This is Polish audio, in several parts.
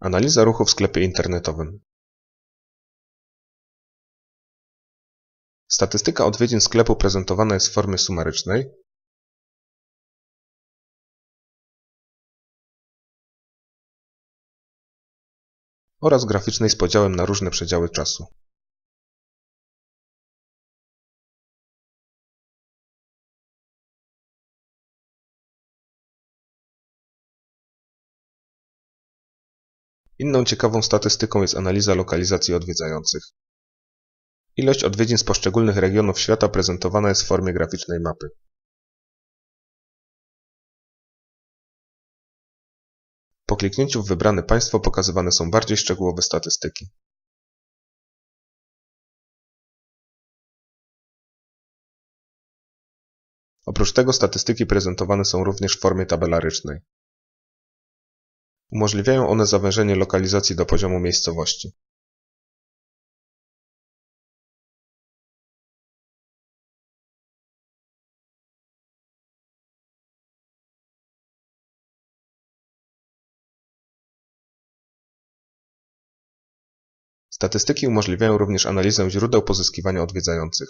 Analiza ruchu w sklepie internetowym. Statystyka odwiedzin sklepu prezentowana jest w formie sumarycznej oraz graficznej z podziałem na różne przedziały czasu. Inną ciekawą statystyką jest analiza lokalizacji odwiedzających. Ilość odwiedzin z poszczególnych regionów świata prezentowana jest w formie graficznej mapy. Po kliknięciu w wybrane państwo pokazywane są bardziej szczegółowe statystyki. Oprócz tego statystyki prezentowane są również w formie tabelarycznej. Umożliwiają one zawężenie lokalizacji do poziomu miejscowości. Statystyki umożliwiają również analizę źródeł pozyskiwania odwiedzających.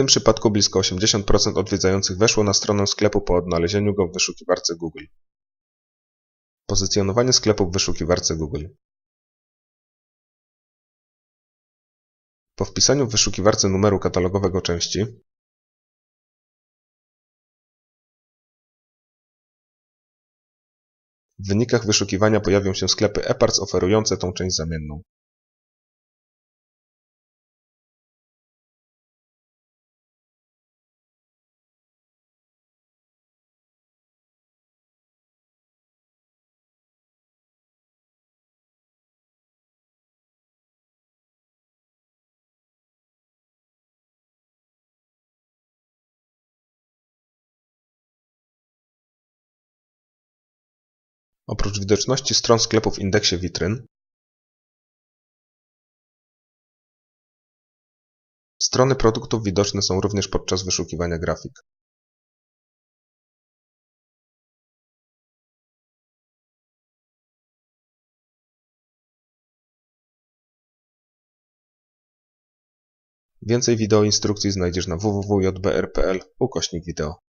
Tym przypadku blisko 80% odwiedzających weszło na stronę sklepu po odnalezieniu go w wyszukiwarce Google. Pozycjonowanie sklepu w wyszukiwarce Google. Po wpisaniu w wyszukiwarce numeru katalogowego części w wynikach wyszukiwania pojawią się sklepy eParts oferujące tą część zamienną. Oprócz widoczności stron sklepu w indeksie witryn, strony produktów widoczne są również podczas wyszukiwania grafik. Więcej wideoinstrukcji znajdziesz na www.jbr.pl ukośnik wideo.